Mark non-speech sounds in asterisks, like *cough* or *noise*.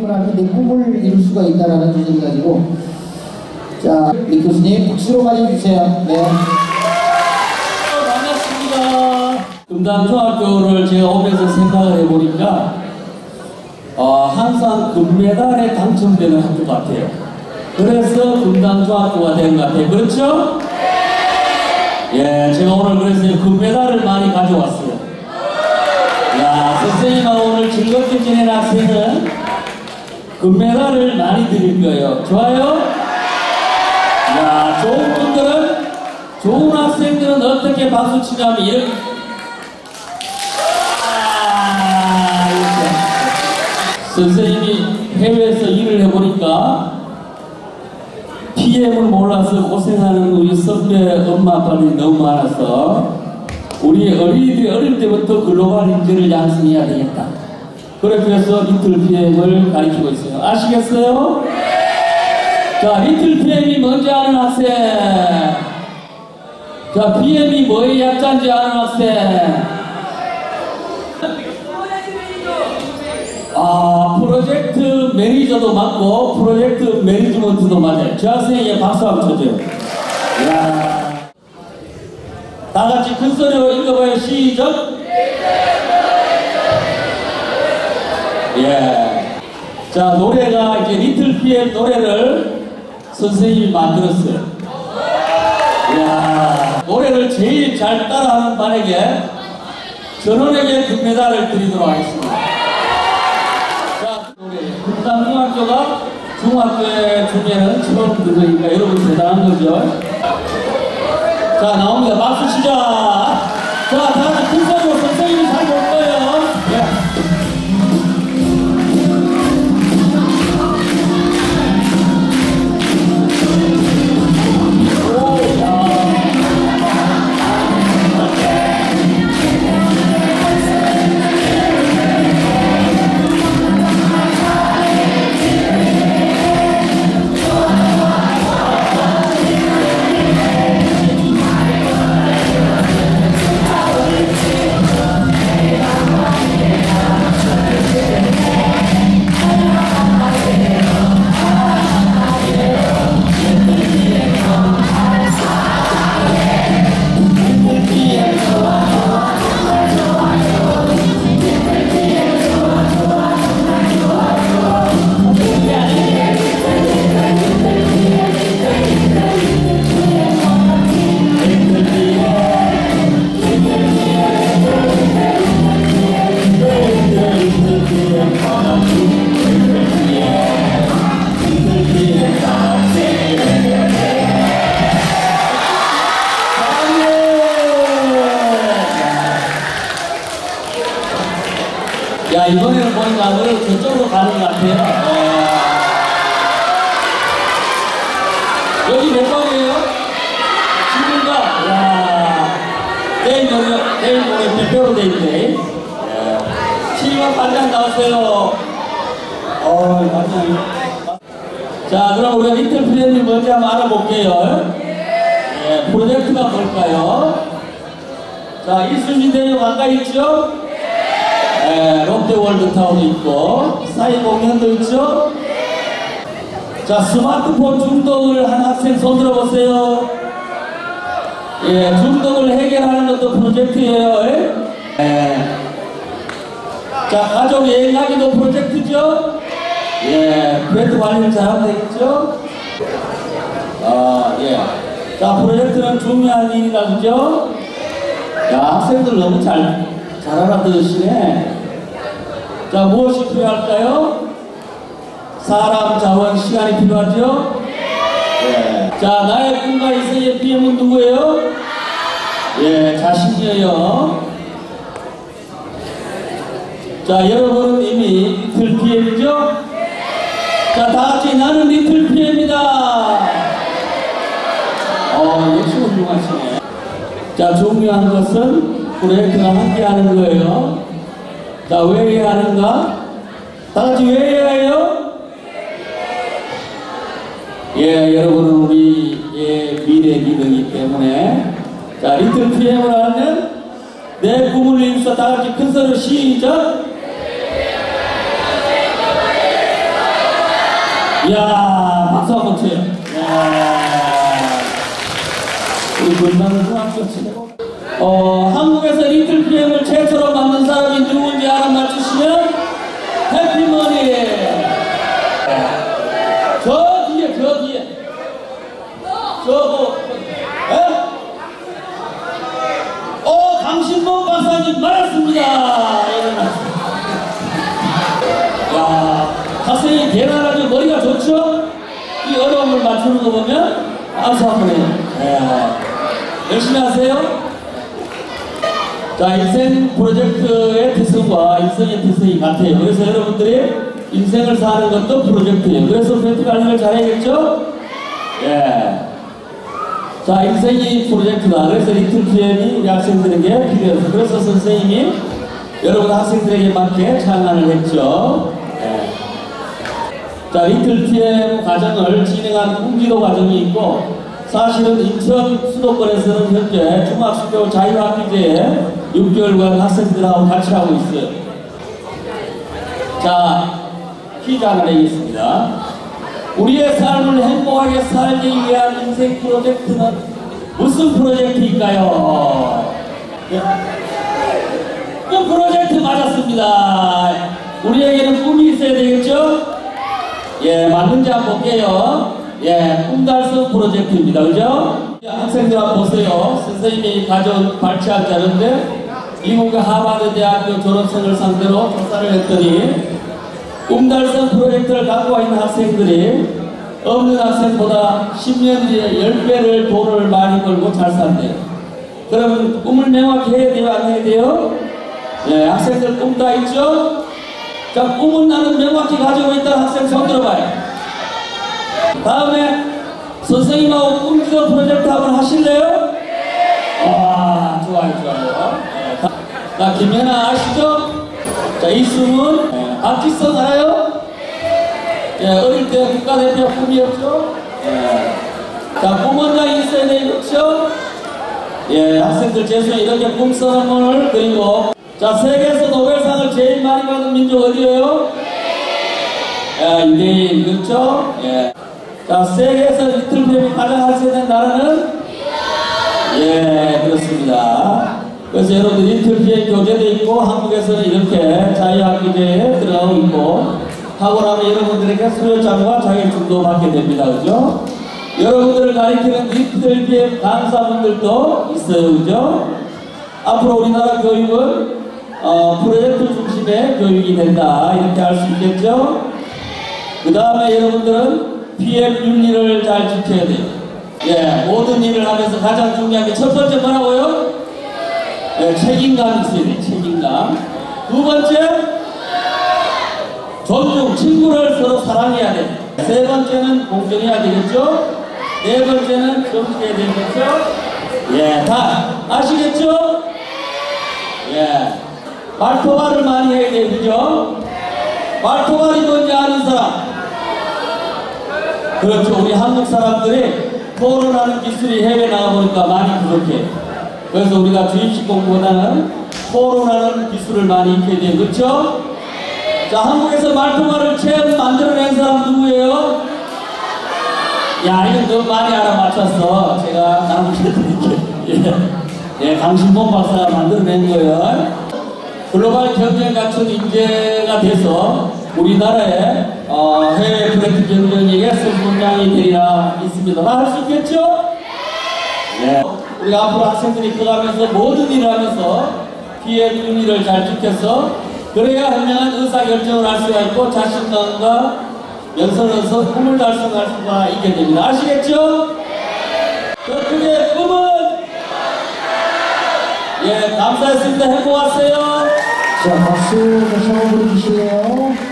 하면 내 꿈을 이룰 수가 있다라는 주제를 가지고 자, 李 교수님 박수로 맞아주세요. 네. 반갑습니다. 금단중학교를 제가 오면서 생각을 해보니까 어, 항상 금메달에 당첨되는 학교 같아요. 그래서 금단중학교가 된 것 같아요. 그렇죠? 예, 제가 오늘 그래서 금메달을 많이 가져왔어요. 야, 선생님하고 오늘 즐겁게 지낸 학생은 금메달을 많이 드릴 거예요. 좋아요? 야, 좋은 분들은, 좋은 학생들은 어떻게 박수 치냐면. 아, 이렇게. 선생님이 해외에서 일을 해보니까 PM을 몰라서 고생하는 우리 선배 엄마 아빠들이 너무 많아서 우리 어린이들이 어릴 때부터 글로벌 인재를 양성해야 되겠다. 그래서 리틀 PM을 가르치고 있어요. 아시겠어요? 자, 리틀 PM이 뭔지 아는 학생. 자, PM이 뭐의 약자인지 아는 학생. 아, 프로젝트 매니저도 맞고, 프로젝트 매니지먼트도 맞아요. 저 학생에게 박수 한번 쳐줘요. 이야. 다 같이 큰 소리로 읽어봐요. 시작. 예. 자, 노래가 이제 리틀 PM 노래를 선생님이 만들었어요. 이야. 노래를 제일 잘 따라하는 반에게 전원에게 금메달을 드리도록 하겠습니다. 자, 노래. 금산중학교가 중학교에 중에는 처음 들으니까 여러분 대단한 거죠. 자, 나옵니다. 박수 시작. 자, 다음에 여기 몇 번이에요? 친구가? 야 내일 노래, 내일 노래 대표로 돼 있네. 예. 7번 반장 나오세요. 어, 반장. 자, 그럼 우리가 프렌드 뭔지 한번 알아볼게요. 예, 프로젝트가 뭘까요? 자, 이순신대교 가까이 있죠? 예, 롯데월드타운도 있고, 사이 공연도 있죠? 자, 스마트폰 중독을 한 학생 손 들어보세요. 예, 중독을 해결하는 것도 프로젝트예요. 예? 예. 자, 가족 여행하기도 프로젝트죠? 예, 브랜드 관리를 잘하면 되겠죠? 아, 예. 자, 프로젝트는 중요한 일이다, 그죠? 야, 학생들 너무 잘, 잘 알아들으시네. 자, 무엇이 필요할까요? 사람, 자원, 시간이 필요하죠? 예. 자, 나의 꿈과 이세의 BM은 누구예요? 예, 자신이에요. 자, 여러분은 이미 리틀 PM이죠? 자, 다 같이 나는 리틀 PM이다. 어, 역시 훌륭하시네. 자, 중요한 것은 프로젝트가 함께 하는 거예요. 자, 왜 해야 하는가? 다 같이 왜 해야 해요? 예, 여러분은 우리의 미래 기능이기 때문에 자, 리틀 PM을 하면 내 꿈을 위해서 다 같이 큰 소리로 시작! 이야, 박수 한번 쳐요. 이야. 우리 분당 중학교 최고. 어, 한국에서 리틀 PM을 최초로 만든 사람이 누군지 알아맞추시면 해피머니. 저 뒤에, 저 뒤에. 저거, 에? 어, 강신범 박사님 맞았습니다. 일어나세요. 야, 학생이 대단하죠. 머리가 좋죠? 이 어려움을 맞추는 거 보면 아주 한번해요. 예. 열심히 하세요. 자, 인생 프로젝트의 특성과 인생의 특성이 같아요. 그래서 여러분들이 인생을 사는 것도 프로젝트예요. 그래서 프로젝트 관리를 잘해야겠죠? 예. 자, 인생이 프로젝트다. 그래서 리틀 PM이 우리 학생들에게 필요해서. 그래서 선생님이 여러분 학생들에게 맞게 창안을 했죠. 예. 자, 리틀 PM 과정을 진행한 공지도 과정이 있고, 사실은 인천 수도권에서는 현재 중학교 자유학기제에 6개월간 학생들하고 같이 하고 있어요. 자, 퀴즈 하나 내겠습니다. 우리의 삶을 행복하게 살기 위한 인생 프로젝트는 무슨 프로젝트일까요? 예. 그 프로젝트 맞았습니다. 우리에게는 꿈이 있어야 되겠죠? 예, 맞는지 한번 볼게요. 예, 꿈 달성 프로젝트입니다. 그죠? 학생들 한번 보세요. 선생님이 가져온 발췌한 자료인데, 미국의 하버드 대학교 졸업생을 상대로 조사를 했더니, 꿈 달성 프로젝트를 갖고 있는 학생들이 없는 학생보다 10년 뒤에 10배를 돈을 많이 벌고 잘 산대요. 그러면 꿈을 명확히 해야 돼요? 안 해야 돼요? 예, 학생들 꿈 다 있죠? 자, 꿈은 나는 명확히 가지고 있다는 학생 손 들어봐요. 다음에 선생님하고 꿈지도 프로젝트 한번 하실래요? 와, 좋아요, 좋아요. 예, 다- 자, 김연아 아시죠? 자, 예, 박지성 알아요? 예, 어릴 때 국가대표 꿈이었죠? 예. 자, 꿈원장이 있어야 되겠죠? 예, 학생들 재수에 이렇게 꿈 써놓은 그리고 자, 세계에서 노벨상을 제일 많이 받은 민족 어디예요? 예, 유대인, 그렇죠? 예. 자, 세계에서 리틀팸이 가장 활성된 나라는? 예, 그렇습니다. 그래서 여러분들 리틀팸 교재도 있고, 한국에서는 이렇게 자유학기제에 들어가고 있고, 하고 나면 여러분들에게 수료장과 자격증도 받게 됩니다. 그죠? 여러분들을 가리키는 리틀팸 강사분들도 있어요. 그죠? 앞으로 우리나라 교육은 어, 프로젝트 중심의 교육이 된다. 이렇게 할 수 있겠죠? 그 다음에 여러분들은 PM 윤리를 잘 지켜야 돼요. 예, 모든 일을 하면서 가장 중요한 게 첫 번째 뭐라고요? 예, 책임감 있어야 돼, 책임감. 두 번째, 존중, 친구를 서로 사랑해야 돼. 세 번째는 공정해야 되겠죠? 네 번째는 정직해야 되겠죠? 예, 다 아시겠죠? 예, 말토말을 많이 해야 돼, 그죠? 말토말이 뭔지 아는 사람? 그렇죠. 우리 한국 사람들이 토론하는 기술이 해외 나가보니까 많이 부족해. 그래서 우리가 주입식 공부보다는 토론하는 기술을 많이 익혀야 돼요. 그렇죠? 자, 한국에서 말토말을 처음 만들어낸 사람 누구예요? 야, 이건 너무 많이 알아맞혔어. 제가 나눠드릴게. *laughs* 예. 예, 강신봉 박사가 만들어낸 거예요. 글로벌 경쟁 갖춘 인재가 돼서 우리나라의 어, 해외 프로젝트 경쟁력에 선분량이 되리라 있습니다. 다할 수 있겠죠? 네. 우리 앞으로 학생들이 커가면서 모든 일을 하면서 피해 윤리를 잘 지켜서 그래야 현명한 의사결정을 할 수가 있고 자신감과 연선에서 꿈을 달성할 수가 있게 됩니다. 아시겠죠? 더 크게 꿈은 예, 감사했습니다. 행복하세요. 자, 박수 다시 한번 보내주실래요?